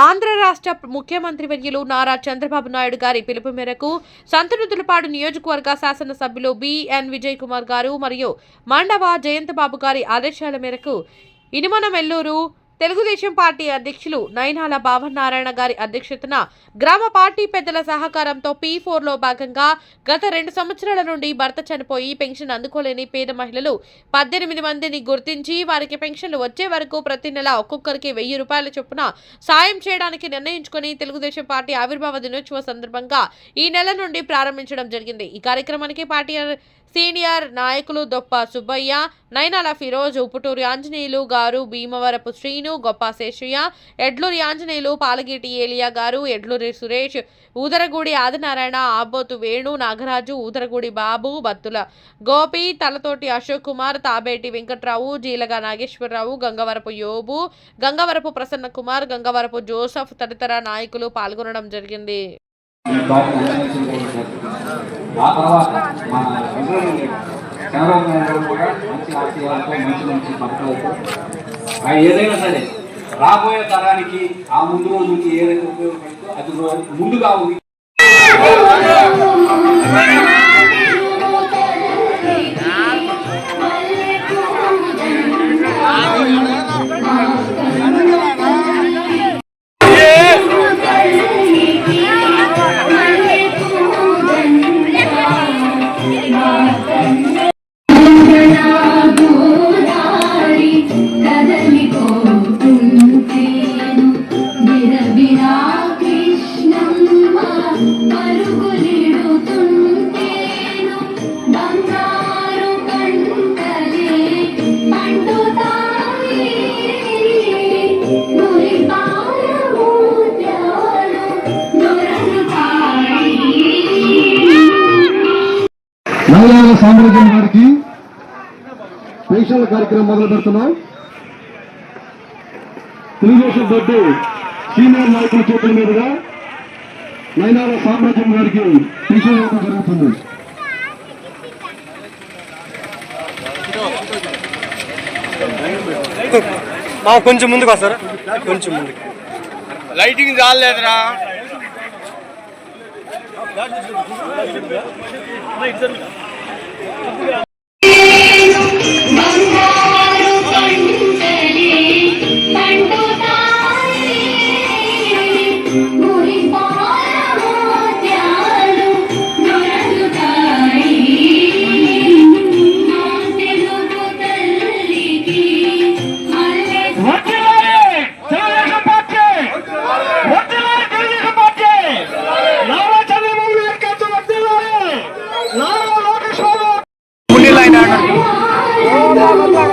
ఆంధ్ర రాష్ట్ర ముఖ్యమంత్రి వర్యులు నారా చంద్రబాబు నాయుడు గారి పిలుపు మేరకు సంతనుతులపాడు నియోజకవర్గ శాసనసభ్యులు బిఎన్ విజయ్ కుమార్ గారు మరియు మండవ జయంతబాబు గారి ఆదేశాల మేరకు ఇనుమనమెల్లూరు తెలుగుదేశం పార్టీ అధ్యక్షులు నయనాల భావనారాయణ గారి అధ్యక్షతన గ్రామ పార్టీ పెద్దల సహకారంతో పీ లో భాగంగా గత రెండు సంవత్సరాల నుండి భర్త చనిపోయి పెన్షన్ అందుకోలేని పేద మహిళలు పద్దెనిమిది మందిని గుర్తించి వారికి పెన్షన్లు వచ్చే వరకు ప్రతి నెల ఒక్కొక్కరికి వెయ్యి రూపాయల చొప్పున సాయం చేయడానికి నిర్ణయించుకుని తెలుగుదేశం పార్టీ ఆవిర్భావ దినోత్సవ సందర్భంగా ఈ నెల నుండి ప్రారంభించడం జరిగింది. ఈ కార్యక్రమానికి పార్టీ సీనియర్ నాయకులు దొప్ప సుబ్బయ్య నైనాల ఫిరోజ్ ఉపుటూరి ఆంజనేయులు గారు భీమవరపు శ్రీను గొప్ప శేషయ్య ఎడ్లూరి ఆంజనేయులు పాలగిటి ఏలియా గారు ఎడ్లూరి సురేష్ ఊదరగూడి ఆదినారాయణ ఆబోతు వేణు నాగరాజు ఊదరగూడి బాబు బత్తుల గోపి తలతోటి అశోక్ కుమార్ తాబేటి వెంకట్రావు జీలగా నాగేశ్వరరావు గంగవరపు యోబు గంగవరపు ప్రసన్న కుమార్ గంగవరపు జోసఫ్ తదితర నాయకులు పాల్గొనడం జరిగింది. ఆ తర్వాత మన చంద్రబాబు చంద్రబాబు నాయుడు గారు కూడా మంచి ఆశయాలతో మంచి మంచి పథకాలతో ఏదైనా సరే రాబోయే తరానికి ఆ ముందు రోజుకి ఏదైతే ఉపయోగపడుతుందో అది ముందుగా ఉంది. సామ్రాజ్యం వారికి పెన్షన్ల కార్యక్రమం మొదలు పెడుతున్నాం. తెలుగుదేశం పార్టీ సీనియర్ నాయకుల చేతుల మీదుగా నైనాల సామ్రాజ్యం పెన్షన్ ఇవ్వడం జరుగుతుంది. మా కొంచెం ముందుకు వస్తారా? కొంచెం ముందుకు. లైటింగ్ చాలేదురా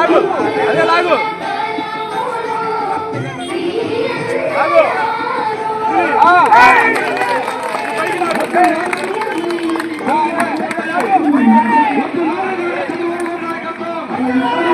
lago! Cadê lago? Lago! Ah! Lago!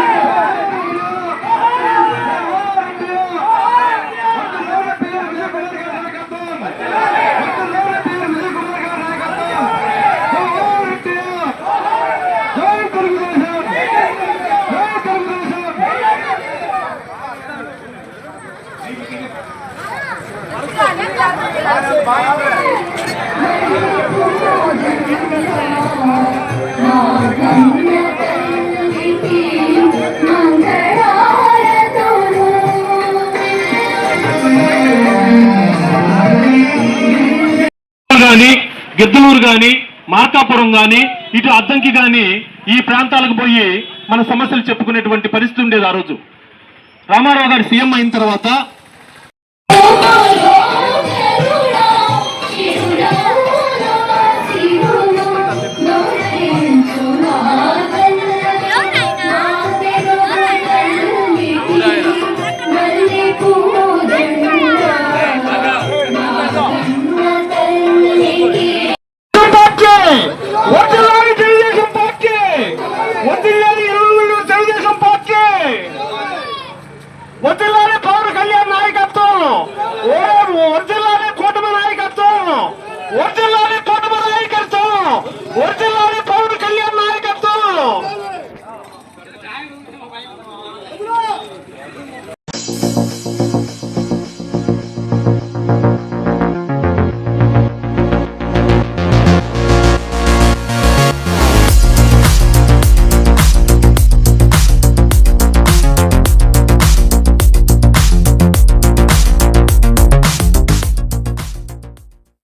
గాని గిద్దలూరు గాని మార్కాపురం గాని ఇటు అద్దంకి గాని ఈ ప్రాంతాలకు పోయి మన సమస్యలు చెప్పుకునేటువంటి పరిస్థితి ఉండేది ఆ రోజు. రామారావు గారు సీఎం అయిన తర్వాత Gracias.